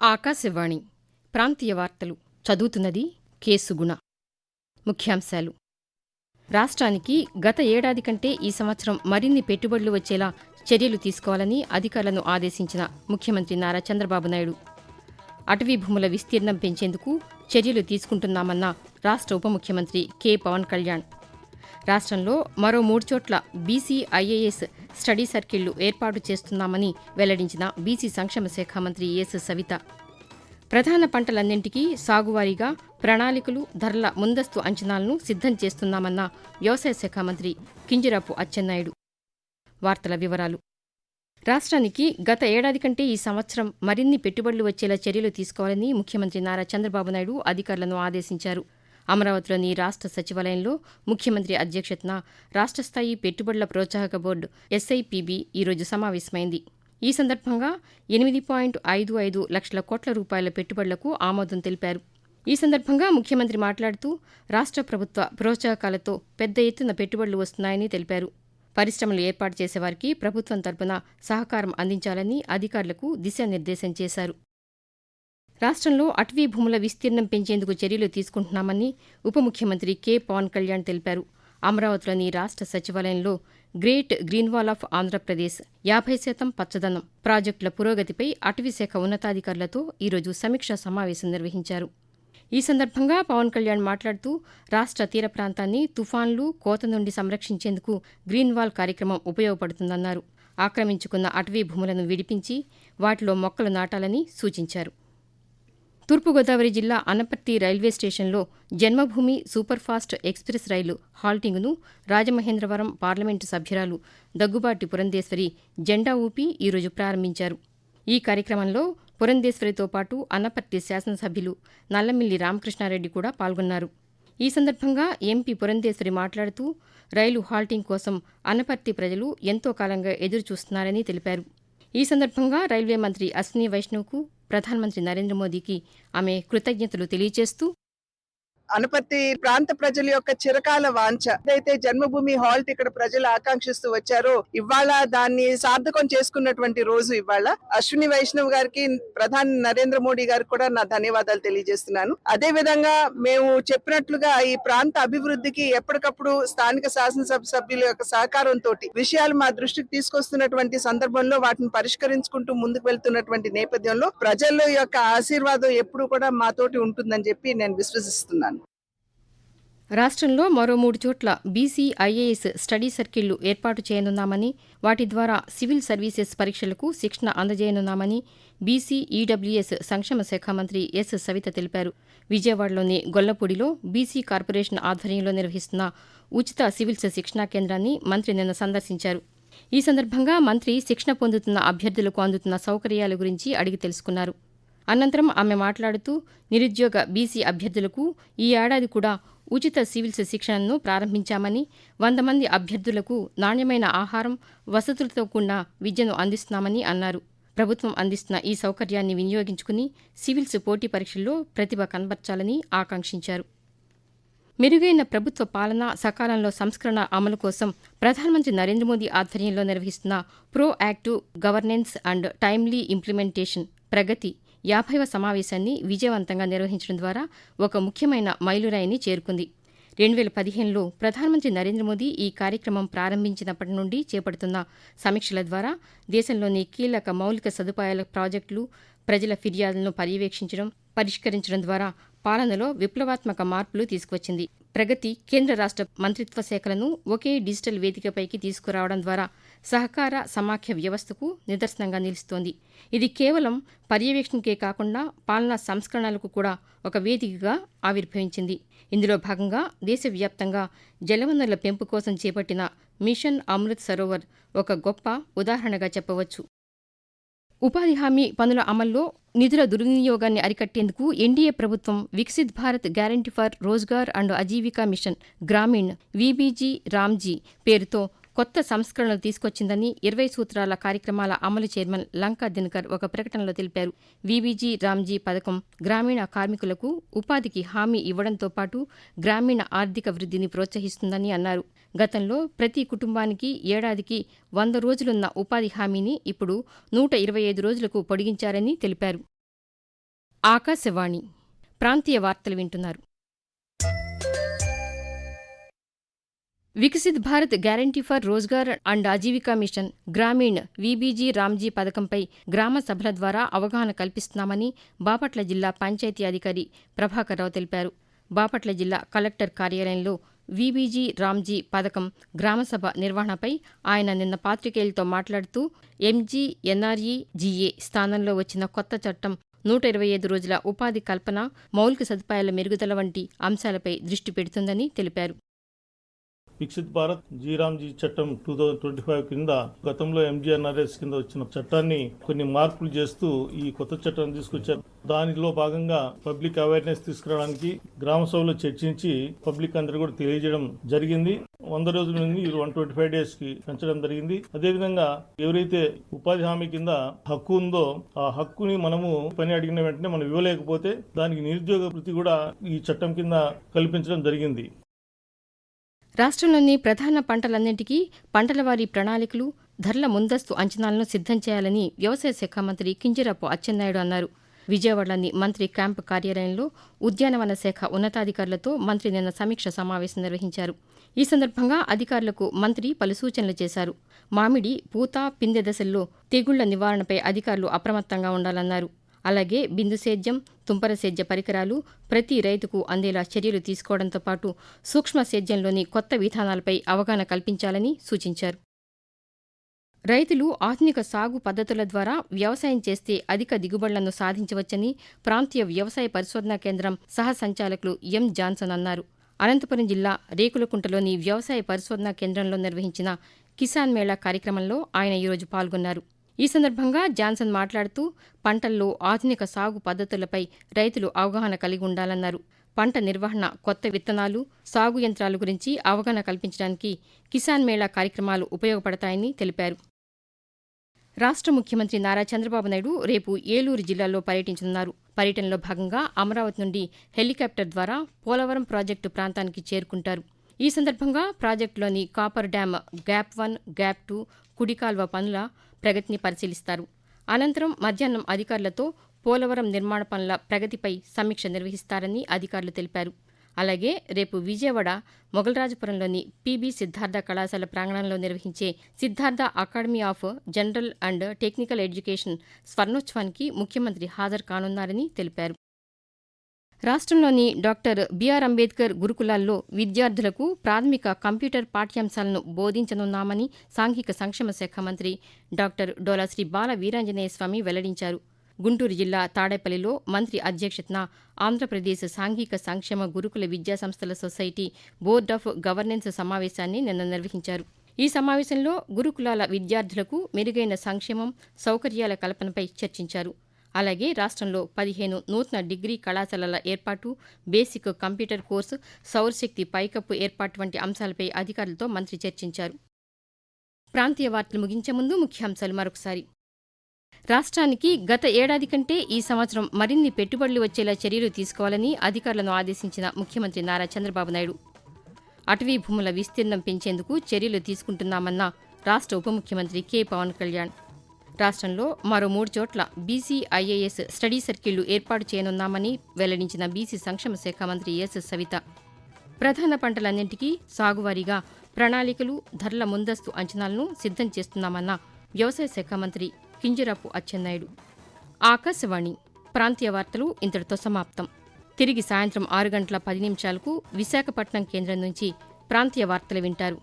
ఆకాశవాణి ప్రాంతీయ వార్తలు చదువుతున్నది కేసుగుణ. ముఖ్యాంశాలు. రాష్ట్రానికి గత ఏడాది కంటే ఈ సంవత్సరం మరిన్ని పెట్టుబడులు వచ్చేలా చర్యలు తీసుకోవాలని అధికారులను ఆదేశించిన ముఖ్యమంత్రి నారా చంద్రబాబు నాయుడు. అటవీ భూముల విస్తీర్ణం పెంచేందుకు చర్యలు తీసుకుంటున్నామన్న రాష్ట్ర ఉప ముఖ్యమంత్రి కె. పవన్ కళ్యాణ్. రాష్ట్రంలో మరో మూడు చోట్ల బీసీ ఐఏఎస్ స్టడీ సర్కిళ్ళు ఏర్పాటు చేస్తున్నామని వెల్లడించిన బీసీ సంక్షేమ శాఖ మంత్రి ఎస్ సవిత. ప్రధాన పంటలన్నింటికీ సాగువారీగా ప్రణాళికలు ధరల ముందస్తు అంచనాలను సిద్ధం చేస్తున్నామన్న వ్యవసాయ శాఖ మంత్రి కింజరాపు అచ్చెన్నాయుడు. వార్తల వివరాలు. రాష్ట్రానికి గత ఏడాది కంటే ఈ సంవత్సరం మరిన్ని పెట్టుబడులు వచ్చేలా చర్యలు తీసుకోవాలని ముఖ్యమంత్రి నారా చంద్రబాబు నాయుడు అధికారులను ఆదేశించారు. అమరావతిలోని రాష్ట్ర సచివాలయంలో ముఖ్యమంత్రి అధ్యక్షతన రాష్ట్ర స్థాయి పెట్టుబడుల ప్రోత్సాహక బోర్డు ఎస్ఐపిబి ఈరోజు సమావేశమైంది. ఈ సందర్భంగా ఎనిమిది పాయింట్ ఐదు ఐదు లక్షల కోట్ల రూపాయల పెట్టుబడులకు ఆమోదం తెలిపారు. ఈ సందర్భంగా ముఖ్యమంత్రి మాట్లాడుతూ రాష్ట్ర ప్రభుత్వ ప్రోత్సాహకాలతో పెద్ద ఎత్తున పెట్టుబడులు వస్తున్నాయని తెలిపారు. పరిశ్రమలు ఏర్పాటు చేసేవారికి ప్రభుత్వం తరపున సహకారం అందించాలని అధికారులకు దిశానిర్దేశం చేశారు. రాష్ట్రంలో అటవీ భూముల విస్తీర్ణం పెంచేందుకు చర్యలు తీసుకుంటున్నామని ఉప ముఖ్యమంత్రి కె. పవన్ కళ్యాణ్ తెలిపారు. అమరావతిలోని రాష్ట్ర సచివాలయంలో great green wall of Andhra Pradesh యాభై శాతం పచ్చదనం ప్రాజెక్టుల పురోగతిపై అటవీశాఖ ఉన్నతాధికారులతో ఈరోజు సమీక్షా సమావేశం నిర్వహించారు. ఈ సందర్భంగా పవన్ కళ్యాణ్ మాట్లాడుతూ రాష్ట్ర తీర ప్రాంతాన్ని తుఫాన్లు కోత నుండి సంరక్షించేందుకు గ్రీన్ వాల్ కార్యక్రమం ఉపయోగపడుతుందన్నారు. ఆక్రమించుకున్న అటవీ భూములను విడిపించి వాటిలో మొక్కలు నాటాలని సూచించారు. తూర్పుగోదావరి జిల్లా అనపర్తి రైల్వే స్టేషన్లో జన్మభూమి సూపర్ఫాస్ట్ ఎక్స్ప్రెస్ రైలు హాల్టింగును రాజమహేంద్రవరం పార్లమెంటు సభ్యురాలు దగ్గుబాటి పురంధేశ్వరి జెండా ఊపి ఈరోజు ప్రారంభించారు. ఈ కార్యక్రమంలో పురంధేశ్వరితో పాటు అనపర్తి శాసనసభ్యులు నల్లమిల్లి రామకృష్ణారెడ్డి కూడా పాల్గొన్నారు. ఈ సందర్భంగా ఎంపీ పురంధేశ్వరి మాట్లాడుతూ రైలు హాల్టింగ్ కోసం అనపర్తి ప్రజలు ఎంతో కాలంగా ఎదురుచూస్తున్నారని తెలిపారు. ఈ సందర్భంగా రైల్వే మంత్రి అశ్విని వైష్ణవ్కు ప్రధానమంత్రి నరేంద్ర మోదీకి ఆమె కృతజ్ఞతలు తెలియజేస్తూ అనపర్తి ప్రాంత ప్రజల యొక్క చిరకాల వాంఛ. ఏదైతే జన్మభూమి హాల్ట్ ఇక్కడ ప్రజలు ఆకాంక్షిస్తూ వచ్చారో ఇవాళ దాన్ని సార్థకం చేసుకున్నటువంటి రోజు ఇవాళ. అశ్విని వైష్ణవ్ గారికి ప్రధాని నరేంద్ర మోడీ గారికి కూడా నా ధన్యవాదాలు తెలియజేస్తున్నాను. అదే విధంగా మేము చెప్పినట్లుగా ఈ ప్రాంత అభివృద్ధికి ఎప్పటికప్పుడు స్థానిక శాసనసభ సభ్యుల యొక్క సహకారంతో విషయాలు మా దృష్టికి తీసుకొస్తున్నటువంటి సందర్భంలో వాటిని పరిష్కరించుకుంటూ ముందుకు వెళ్తున్నటువంటి నేపథ్యంలో ప్రజల యొక్క ఆశీర్వాదం ఎప్పుడు కూడా మాతోటి ఉంటుందని చెప్పి నేను విశ్వసిస్తున్నాను. రాష్ట్రంలో మరో మూడు చోట్ల బీసీ ఐఏఎస్ స్టడీ సర్కిళ్ళు ఏర్పాటు చేయనున్నామని వాటి ద్వారా సివిల్ సర్వీసెస్ పరీక్షలకు శిక్షణ అందజేయనున్నామని బీసీ ఈడబ్ల్యూఎస్ సంక్షేమ శాఖ మంత్రి ఎస్ సవిత తెలిపారు. విజయవాడలోని గొల్లపూడిలో బీసీ కార్పొరేషన్ ఆధ్వర్యంలో నిర్వహిస్తున్న ఉచిత సివిల్స్ శిక్షణా కేంద్రాన్ని మంత్రి నిన్న సందర్శించారు. ఈ సందర్భంగా మంత్రి శిక్షణ పొందుతున్న అభ్యర్థులకు అందుతున్న సౌకర్యాల గురించి అడిగి తెలుసుకున్నారు. అనంతరం ఆమె మాట్లాడుతూ నిరుద్యోగ బీసీ అభ్యర్థులకు ఈ ఏడాది కూడా ఉచిత సివిల్స్ శిక్షణను ప్రారంభించామని వంద మంది అభ్యర్థులకు నాణ్యమైన ఆహారం వసతులతో కూడిన విద్యను అందిస్తున్నామని అన్నారు. ప్రభుత్వం అందిస్తున్న ఈ సౌకర్యాన్ని వినియోగించుకుని సివిల్స్ పోటీ పరీక్షల్లో ప్రతిభ కనబర్చాలని ఆకాంక్షించారు. మెరుగైన ప్రభుత్వ పాలన సకాలంలో సంస్కరణ అమలు కోసం ప్రధానమంత్రి నరేంద్ర మోదీ ఆధ్వర్యంలో నిర్వహిస్తున్న proactive governance and timely implementation Pragati యాభైవ సమావేశాన్ని విజయవంతంగా నిర్వహించడం ద్వారా ఒక ముఖ్యమైన మైలురాయిని చేరుకుంది. రెండు వేల పదిహేనులో ప్రధానమంత్రి నరేంద్ర మోదీ ఈ కార్యక్రమం ప్రారంభించినప్పటి నుండి చేపడుతున్న సమీక్షల ద్వారా దేశంలోని కీలక మౌలిక సదుపాయాల ప్రాజెక్టులు ప్రజల ఫిర్యాదులను పర్యవేక్షించడం పరిష్కరించడం ద్వారా పాలనలో విప్లవాత్మక మార్పులు తీసుకువచ్చింది. ప్రగతి కేంద్ర రాష్ట్ర మంత్రిత్వ శాఖలను ఒకే డిజిటల్ వేదికపైకి తీసుకురావడం ద్వారా సహకార సమాఖ్య వ్యవస్థకు నిదర్శనంగా నిలుస్తోంది. ఇది కేవలం పర్యవేక్షణకే కాకుండా పాలనా సంస్కరణలకు కూడా ఒక వేదికగా ఆవిర్భవించింది. ఇందులో భాగంగా దేశవ్యాప్తంగా జలవనరుల పెంపు కోసం చేపట్టిన మిషన్ అమృత్ సరోవర్ ఒక గొప్ప ఉదాహరణగా చెప్పవచ్చు. ఉపాధి హామీ పనుల అమల్లో నిధుల దుర్వినియోగాన్ని అరికట్టేందుకు ఎన్డీఏ ప్రభుత్వం Viksit Bharat guarantee for Rozgar and Ajeevika mission Grameen VBG RAM G పేరుతో కొత్త సంస్కరణలు తీసుకొచ్చిందని ఇరవై సూత్రాల కార్యక్రమాల అమలు చైర్మన్ లంకా దినకర్ ఒక ప్రకటనలో తెలిపారు. వివిజీ రామ్జీ పథకం గ్రామీణ కార్మికులకు ఉపాధికి హామీ ఇవ్వడంతో పాటు గ్రామీణ ఆర్థిక వృద్ధిని ప్రోత్సహిస్తుందని అన్నారు. గతంలో ప్రతి కుటుంబానికి ఏడాదికి వంద రోజులున్న ఉపాధి హామీని ఇప్పుడు నూట ఇరవై ఐదు రోజులకు పొడిగించారని తెలిపారు. ఆకాశవాణి ప్రాంతీయ వార్తలు వింటున్నారు. Viksit Bharat guarantee for Rozgar and Ajeevika mission Grameen VBG RAM G పథకంపై గ్రామ సభల ద్వారా అవగాహన కల్పిస్తున్నామని బాపట్ల జిల్లా పంచాయతీ అధికారి ప్రభాకర్రావు తెలిపారు. బాపట్ల జిల్లా కలెక్టర్ కార్యాలయంలో వీబీజీ రామ్జీ పథకం గ్రామసభ నిర్వహణపై ఆయన నిన్న పాత్రికేయులతో మాట్లాడుతూ ఎంజీ ఎన్ఆర్ఈ జీఏ స్థానంలో వచ్చిన కొత్త చట్టం నూట ఇరవై ఐదు రోజుల ఉపాధి కల్పన మౌలిక సదుపాయాల మెరుగుదల వంటి అంశాలపై దృష్టి పెడుతుందని తెలిపారు. వికసిత్ భారత్ జీరామ్జీ చట్టం టూ థౌజండ్ ట్వంటీ ఫైవ్ కింద గతంలో ఎంజీఎన్ఆర్ఎస్ కింద వచ్చిన చట్టాన్ని కొన్ని మార్పులు చేస్తూ ఈ కొత్త చట్టాన్ని తీసుకొచ్చారు. దానిలో భాగంగా పబ్లిక్ అవేర్నెస్ తీసుకురావడానికి గ్రామ సభలో చర్చించి పబ్లిక్ అందరూ కూడా తెలియజేయడం జరిగింది. వంద రోజుల నుండి వన్ ట్వంటీ ఫైవ్ డేస్కి పెంచడం జరిగింది. అదేవిధంగా ఎవరైతే ఉపాధి హామీ కింద హక్కు ఉందో ఆ హక్కుని మనము పని అడిగిన వెంటనే మనం ఇవ్వలేకపోతే దానికి నిరుద్యోగ వృత్తి కూడా ఈ చట్టం కింద కల్పించడం జరిగింది. రాష్ట్రంలోని ప్రధాన పంటలన్నింటికీ పంటల వారీ ప్రణాళికలు ధరల ముందస్తు అంచనాలను సిద్ధం చేయాలని వ్యవసాయ శాఖ మంత్రి కింజరాపు అచ్చెన్నాయుడు అన్నారు. విజయవాడలోని మంత్రి క్యాంపు కార్యాలయంలో ఉద్యానవన శాఖ ఉన్నతాధికారులతో మంత్రి నిన్న సమీక్ష సమావేశం నిర్వహించారు. ఈ సందర్భంగా అధికారులకు మంత్రి పలు సూచనలు చేశారు. మామిడి పూత పిందె దశల్లో తెగుళ్ళ నివారణపై అధికారులు అప్రమత్తంగా ఉండాలన్నారు. అలాగే బిందు సేద్యం తుంపర సేద్య పరికరాలు ప్రతి రైతుకు అందేలా చర్యలు తీసుకోవడంతో పాటు సూక్ష్మ సేద్యంలోని కొత్త విధానాలపై అవగాహన కల్పించాలని సూచించారు. రైతులు ఆధునిక సాగు పద్ధతుల ద్వారా వ్యవసాయం చేస్తే అధిక దిగుబడులను సాధించవచ్చని ప్రాంతీయ వ్యవసాయ పరిశోధనా కేంద్రం సహ సంచాలకులు ఎం జాన్సన్ అన్నారు. అనంతపురం జిల్లా రేకులకుంటలోని వ్యవసాయ పరిశోధనా కేంద్రంలో నిర్వహించిన కిసాన్ మేళా కార్యక్రమంలో ఆయన ఈరోజు పాల్గొన్నారు. ఈ సందర్భంగా జాన్సన్ మాట్లాడుతూ పంటల్లో ఆధునిక సాగు పద్ధతులపై రైతులు అవగాహన కలిగి ఉండాలన్నారు. పంట నిర్వహణ కొత్త విత్తనాలు సాగు యంత్రాల గురించి అవగాహన కల్పించడానికి కిసాన్ మేళా కార్యక్రమాలు ఉపయోగపడతాయని తెలిపారు. రాష్ట్ర ముఖ్యమంత్రి నారా చంద్రబాబు నాయుడు రేపు ఏలూరు జిల్లాలో పర్యటించనున్నారు. పర్యటనలో భాగంగా అమరావతి నుండి హెలికాప్టర్ ద్వారా పోలవరం ప్రాజెక్టు ప్రాంతానికి చేరుకుంటారు. ఈ సందర్భంగా ప్రాజెక్టులోని coffer dam gap one gap two కుడికాల్వ పనుల ప్రగతిని పరిశీలిస్తారు. అనంతరం మధ్యాహ్నం అధికారులతో పోలవరం నిర్మాణ పనుల ప్రగతిపై సమీక్ష నిర్వహిస్తారని అధికారులు తెలిపారు. అలాగే రేపు విజయవాడ మొగలరాజపురంలోని పీబీ సిద్ధార్థ కళాశాల ప్రాంగణంలో నిర్వహించే Siddhartha academy of general and technical education స్వర్ణోత్సవానికి ముఖ్యమంత్రి హాజరు కానున్నారని తెలిపారు. రాష్ట్రంలోని డాక్టర్ బిఆర్ అంబేద్కర్ గురుకులాల్లో విద్యార్థులకు ప్రాథమిక కంప్యూటర్ పాఠ్యాంశాలను బోధించనున్నామని సాంఘిక సంక్షేమ శాఖ మంత్రి డాక్టర్ డోలాశ్రీ బాల వీరాంజనేయ స్వామి వెల్లడించారు. గుంటూరు జిల్లా తాడేపల్లిలో మంత్రి అధ్యక్షతన ఆంధ్రప్రదేశ్ సాంఘిక సంక్షేమ గురుకుల విద్యా సంస్థల సొసైటీ బోర్డ్ ఆఫ్ గవర్నెన్స్ సమావేశాన్ని నిన్న నిర్వహించారు. ఈ సమావేశంలో గురుకులాల విద్యార్థులకు మెరుగైన సంక్షేమం సౌకర్యాల కల్పనపై చర్చించారు. అలాగే రాష్ట్రంలో పదిహేను నూతన డిగ్రీ కళాశాలల ఏర్పాటు బేసిక్ కంప్యూటర్ కోర్సు సౌరశక్తి పైకప్పు ఏర్పాటు వంటి అంశాలపై అధికారులతో మంత్రి చర్చించారు. ప్రాంతీయ వార్తలు ముగించే ముందు ముఖ్యాంశాలు మరొకసారి. రాష్ట్రానికి గత ఏడాది కంటే ఈ సంవత్సరం మరిన్ని పెట్టుబడులు వచ్చేలా చర్యలు తీసుకోవాలని అధికారులను ఆదేశించిన ముఖ్యమంత్రి నారా చంద్రబాబు నాయుడు. అటవీ భూముల విస్తీర్ణం పెంచేందుకు చర్యలు తీసుకుంటున్నామన్న రాష్ట్ర ఉప ముఖ్యమంత్రి కె. పవన్ కళ్యాణ్. రాష్ట్రంలో మరో మూడు చోట్ల బీసీ ఐఏఎస్ స్టడీ సర్కిళ్ళు ఏర్పాటు చేయనున్నామని వెల్లడించిన బీసీ సంక్షేమ శాఖ మంత్రి ఎస్ సవిత. ప్రధాన పంటలన్నింటికీ సాగువారీగా ప్రణాళికలు ధరల ముందస్తు అంచనాలను సిద్ధం చేస్తున్నామన్న వ్యవసాయ శాఖ మంత్రి కింజరాపు అచ్చెన్నాయుడు. ఆకాశవాణి ప్రాంతీయ వార్తలు ఇంతటితో సమాప్తం. తిరిగి సాయంత్రం ఆరు గంటల పది నిమిషాలకు విశాఖపట్నం కేంద్రం నుంచి ప్రాంతీయ వార్తలు వింటారు.